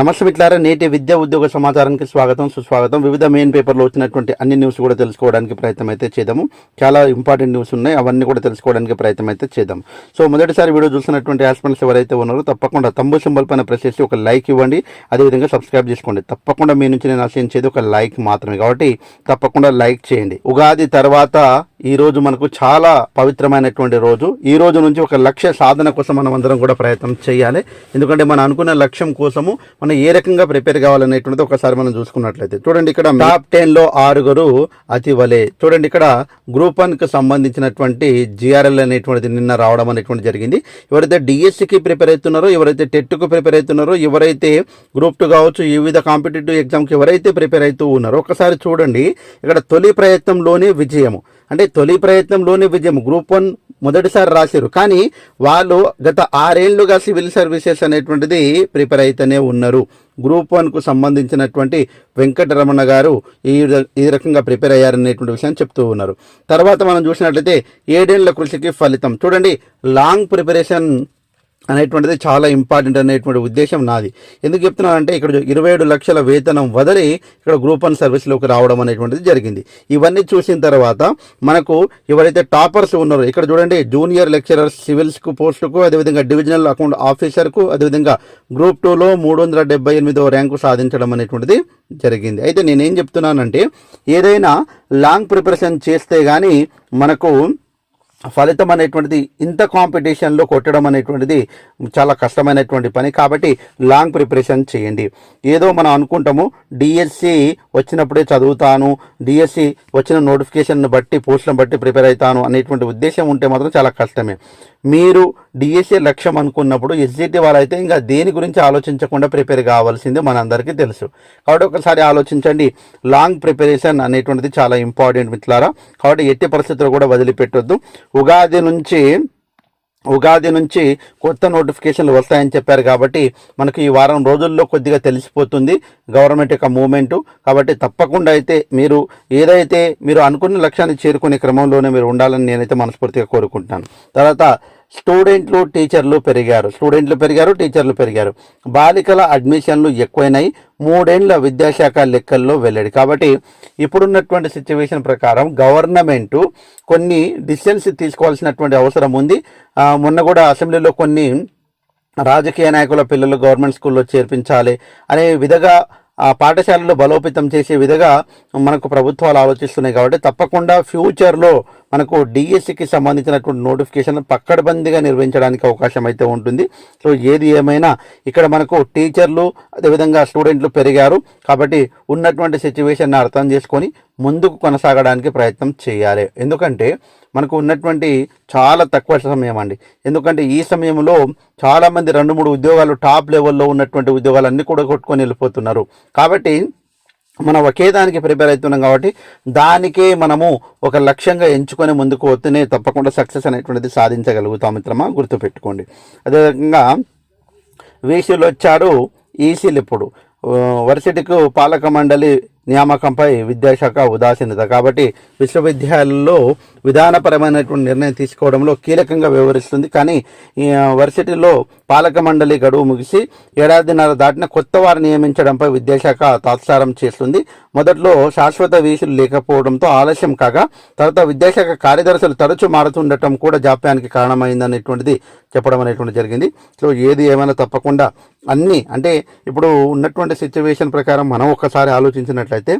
నమస్తే మిట్లారా నేటి విద్యా ఉద్యోగ సమాచారానికి స్వాగతం సుస్వాగతం. వివిధ మెయిన్ పేపర్లో వచ్చినటువంటి అన్ని న్యూస్ కూడా తెలుసుకోవడానికి ప్రయత్నం అయితే చేద్దాము. చాలా ఇంపార్టెంట్ న్యూస్ ఉన్నాయి అవన్నీ కూడా తెలుసుకోవడానికి ప్రయత్నం అయితే చేద్దాం. సో మొదటిసారి వీడియో చూసినటువంటి యాస్పెంట్స్ ఎవరైతే ఉన్నారో తప్పకుండా తమ్ము సింబల్ పైన ప్రెస్ చేసి ఒక లైక్ ఇవ్వండి. అదేవిధంగా సబ్స్క్రైబ్ చేసుకోండి. తప్పకుండా మీ నుంచి నేను ఆశించేది ఒక లైక్ మాత్రమే. కాబట్టి తప్పకుండా లైక్ చేయండి. ఉగాది తర్వాత ఈ రోజు మనకు చాలా పవిత్రమైనటువంటి రోజు. ఈ రోజు నుంచి ఒక లక్ష్య సాధన కోసం మనం అందరం కూడా ప్రయత్నం చేయాలి. ఎందుకంటే మనం అనుకున్న లక్ష్యం కోసము మనం ఏ రకంగా ప్రిపేర్ కావాలనేటువంటిది ఒకసారి మనం చూసుకున్నట్లయితే. చూడండి ఇక్కడ టాప్ టెన్లో ఆరుగురు అతి వలే. చూడండి ఇక్కడ గ్రూప్ వన్కి సంబంధించినటువంటి జిఆర్ఎల్ అనేటువంటిది నిన్న రావడం అనేటువంటి జరిగింది. ఎవరైతే డిఎస్సికి ప్రిపేర్ అవుతున్నారో ఎవరైతే టెట్కు ప్రిపేర్ అవుతున్నారో ఎవరైతే గ్రూప్ టూ కావచ్చు వివిధ కాంపిటేటివ్ ఎగ్జామ్కి ఎవరైతే ప్రిపేర్ అవుతూ ఉన్నారో ఒకసారి చూడండి. ఇక్కడ తొలి ప్రయత్నంలోనే విజయము. అంటే తొలి ప్రయత్నంలోనే విజయం. గ్రూప్ వన్ మొదటిసారి రాశారు. కానీ వాళ్ళు గత ఆరేళ్ళుగా సివిల్ సర్వీసెస్ అనేటువంటిది ప్రిపేర్ అయితేనే ఉన్నారు. గ్రూప్ వన్కు సంబంధించినటువంటి వెంకటరమణ గారు ఈ ఈ రకంగా ప్రిపేర్ అయ్యారనేటువంటి విషయాన్ని చెప్తూ ఉన్నారు. తర్వాత మనం చూసినట్లయితే ఏడేళ్ళ కృషికి ఫలితం. చూడండి లాంగ్ ప్రిపరేషన్ అనేటువంటిది చాలా ఇంపార్టెంట్ అనేటువంటి ఉద్దేశం నాది. ఎందుకు చెప్తున్నానంటే ఇక్కడ ఇరవై ఏడు లక్షల వేతనం వదిలి ఇక్కడ గ్రూప్ వన్ సర్వీస్లోకి రావడం అనేటువంటిది జరిగింది. ఇవన్నీ చూసిన తర్వాత మనకు ఎవరైతే టాపర్స్ ఉన్నారో ఇక్కడ చూడండి జూనియర్ లెక్చరర్స్ సివిల్స్కు పోస్టుకు అదేవిధంగా డివిజనల్ అకౌంట్ ఆఫీసర్కు అదేవిధంగా గ్రూప్ టూలో మూడు వందల డెబ్బై ఎనిమిదో ర్యాంకు సాధించడం అనేటువంటిది జరిగింది. అయితే నేనేం చెప్తున్నానంటే ఏదైనా లాంగ్ ప్రిపరేషన్ చేస్తే కానీ మనకు ఫలితం అనేటువంటిది ఇంత కాంపిటీషన్లో కొట్టడం అనేటువంటిది చాలా కష్టమైనటువంటి పని. కాబట్టి లాంగ్ ప్రిపరేషన్ చేయండి. ఏదో మనం అనుకుంటాము డిఎస్సి వచ్చినప్పుడే చదువుతాను డిఎస్సి వచ్చిన నోటిఫికేషన్ బట్టి పోస్టులను బట్టి ప్రిపేర్ అవుతాను అనేటువంటి ఉద్దేశం ఉంటే మాత్రం చాలా కష్టమే. మీరు డిఎస్ఏ లక్ష్యం అనుకున్నప్పుడు ఎస్జిటి వాళ్ళైతే ఇంకా దేని గురించి ఆలోచించకుండా ప్రిపేర్ కావాల్సింది మనందరికీ తెలుసు. కాబట్టి ఒకసారి ఆలోచించండి. లాంగ్ ప్రిపరేషన్ అనేటువంటిది చాలా ఇంపార్టెంట్ మిత్రులారా. కాబట్టి ఎట్టి పరిస్థితులు కూడా వదిలిపెట్టొద్దు. ఉగాది నుంచి ఉగాది నుంచి కొత్త నోటిఫికేషన్లు వస్తాయని చెప్పారు కాబట్టి మనకు ఈ వారం రోజుల్లో కొద్దిగా తెలిసిపోతుంది గవర్నమెంట్ యొక్క మూమెంటు. కాబట్టి తప్పకుండా అయితే మీరు ఏదైతే మీరు అనుకున్న లక్ష్యాన్ని చేరుకునే క్రమంలోనే మీరు ఉండాలని నేనైతే మనస్ఫూర్తిగా కోరుకుంటున్నాను. తర్వాత స్టూడెంట్లు టీచర్లు పెరిగారు. స్టూడెంట్లు పెరిగారు టీచర్లు పెరిగారు. బాలికల అడ్మిషన్లు ఎక్కువైనాయి. మూడేండ్ల విద్యాశాఖ లెక్కల్లో వెళ్ళాడు కాబట్టి ఇప్పుడున్నటువంటి సిచ్యువేషన్ ప్రకారం గవర్నమెంట్ కొన్ని డిసిషన్స్ తీసుకోవాల్సినటువంటి అవసరం ఉంది. మొన్న కూడా అసెంబ్లీలో కొన్ని రాజకీయ నాయకుల పిల్లలు గవర్నమెంట్ స్కూల్లో చేర్పించాలి అనే విధంగా ఆ పాఠశాలలు బలోపేతం చేసే విధంగా మనకు ప్రభుత్వాలు ఆలోచిస్తున్నాయి కాబట్టి తప్పకుండా ఫ్యూచర్లో మనకు డిఎస్సికి సంబంధించినటువంటి నోటిఫికేషన్ పక్కడబందిగా నిర్వహించడానికి అవకాశం అయితే ఉంటుంది. సో ఏది ఏమైనా ఇక్కడ మనకు టీచర్లు అదేవిధంగా స్టూడెంట్లు పెరిగారు కాబట్టి ఉన్నటువంటి సిచ్యువేషన్ అర్థం చేసుకొని ముందుకు కొనసాగడానికి ప్రయత్నం చేయాలి. ఎందుకంటే మనకు ఉన్నటువంటి చాలా తక్కువ సమయం అండి. ఎందుకంటే ఈ సమయంలో చాలామంది రెండు మూడు ఉద్యోగాలు టాప్ లెవెల్లో ఉన్నటువంటి ఉద్యోగాలు అన్నీ కూడా కొట్టుకొని వెళ్ళిపోతున్నారు. కాబట్టి మనం ఒకే దానికి ప్రిపేర్ అవుతున్నాం కాబట్టి దానికే మనము ఒక లక్ష్యంగా ఎంచుకొని ముందుకు వస్తేనే తప్పకుండా సక్సెస్ అనేటువంటిది సాధించగలుగుతాం మిత్రమా? గుర్తుపెట్టుకోండి. అదేవిధంగా వీసీలు వచ్చాడు ఈసీలు ఇప్పుడు. ఆ, వర్సిటీకు పాలక మండలి నియామకంపై విద్యాశాఖ ఉదాసీనత. కాబట్టి విశ్వవిద్యాలయాల్లో విధానపరమైనటువంటి నిర్ణయం తీసుకోవడంలో కీలకంగా వ్యవహరిస్తుంది. కానీ ఈ వర్సిటీలో పాలక మండలి గడువు ముగిసి ఏడాదిన్నర దాటిన కొత్త వారు నియమించడంపై విద్యాశాఖ తాత్సారం చేస్తుంది. మొదట్లో శాశ్వత వీసులు లేకపోవడంతో ఆలస్యం కాగా తర్వాత విద్యాశాఖ కార్యదర్శులు తరచూ మారుతుండటం కూడా జాప్యానికి కారణమైందనేటువంటిది చెప్పడం అనేటువంటి జరిగింది. సో ఏది ఏమైనా తప్పకుండా అన్నీ అంటే ఇప్పుడు ఉన్నటువంటి సిచ్యువేషన్ ప్రకారం మనం ఒకసారి ఆలోచించినట్లయితే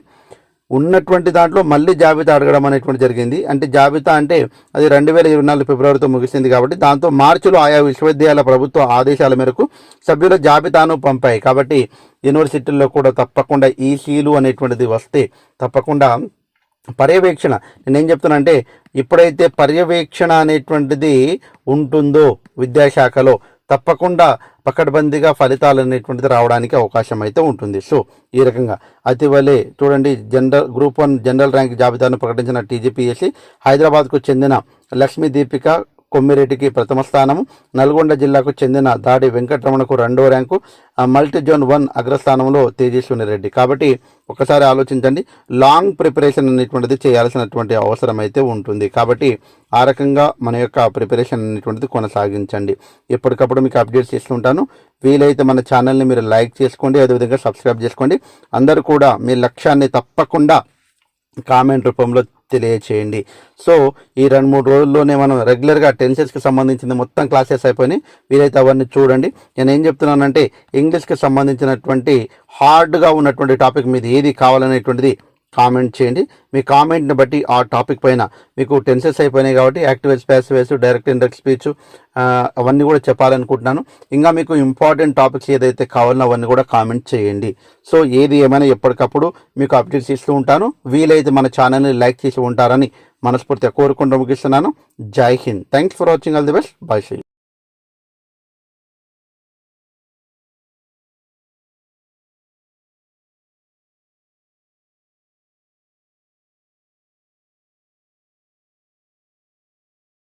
ఉన్నటువంటి దాంట్లో మళ్ళీ జాబితా అడగడం అనేటువంటి జరిగింది. అంటే జాబితా అంటే అది రెండు వేల ఇరవై నాలుగు ఫిబ్రవరితో ముగిసింది కాబట్టి దాంతో మార్చిలో ఆయా విశ్వవిద్యాలయ ప్రభుత్వ ఆదేశాల మేరకు సభ్యుల జాబితాను పంపాయి. కాబట్టి యూనివర్సిటీల్లో కూడా తప్పకుండా ఈసీలు అనేటువంటిది వస్తే తప్పకుండా పర్యవేక్షణ. నేనేం చెప్తున్నా అంటే ఎప్పుడైతే పర్యవేక్షణ అనేటువంటిది ఉంటుందో విద్యాశాఖలో తప్పకుండా పకడ్బందీగా ఫలితాలు అనేటువంటిది రావడానికి అవకాశం అయితే ఉంటుంది. సో ఈ రకంగా అతివలే చూడండి general group one general rank జాబితాను ప్రకటించిన టీజీపీఎస్సి హైదరాబాద్కు చెందిన లక్ష్మీ దీపిక కొమ్మిరెడ్డికి ప్రథమ స్థానము నల్గొండ జిల్లాకు చెందిన దాడి వెంకటరమణకు రెండో ర్యాంకు. ఆ, మల్టీ జోన్ వన్ అగ్రస్థానంలో తేజస్విని రెడ్డి. కాబట్టి ఒకసారి ఆలోచించండి లాంగ్ ప్రిపరేషన్ అనేటువంటిది చేయాల్సినటువంటి అవసరం అయితే ఉంటుంది. కాబట్టి ఆ రకంగా మన యొక్క ప్రిపరేషన్ అనేటువంటిది కొనసాగించండి. ఎప్పటికప్పుడు మీకు అప్డేట్స్ ఇస్తుంటాను వీలైతే మన ఛానల్ని మీరు లైక్ చేసుకోండి అదేవిధంగా సబ్స్క్రైబ్ చేసుకోండి. అందరూ కూడా మీ లక్ష్యాన్ని తప్పకుండా కామెంట్ రూపంలో తెలియచేయండి. సో ఈ రెండు మూడు రోజుల్లోనే మనం రెగ్యులర్గా టెన్సెస్కి సంబంధించిన మొత్తం క్లాసెస్ అయిపోయినాయి. వీలైతే అవన్నీ చూడండి. నేను ఏం చెప్తున్నానంటే ఇంగ్లీష్కి సంబంధించినటువంటి హార్డ్గా ఉన్నటువంటి టాపిక్ మీద ఏది కావాలనేటువంటిది కామెంట్ చేయండి. మీ కామెంట్ని బట్టి ఆ టాపిక్ పైన మీకు టెన్సెస్ అయిపోయినాయి కాబట్టి యాక్టివేస్ ప్యాసివేస్ డైరెక్ట్ ఇండెక్ట్ స్పీచ్ అవన్నీ కూడా చెప్పాలనుకుంటున్నాను. ఇంకా మీకు ఇంపార్టెంట్ టాపిక్స్ ఏదైతే కావాలో అవన్నీ కూడా కామెంట్ చేయండి. సో ఏది ఏమైనా ఎప్పటికప్పుడు మీకు అప్డేట్స్ ఇస్తూ ఉంటాను. వీలైతే మన ఛానల్ని లైక్ చేసి ఉంటారని మనస్ఫూర్తిగా కోరుకుంటూ ముగిస్తున్నాను. జై Hind. Thanks for watching. All the best. Bye Sri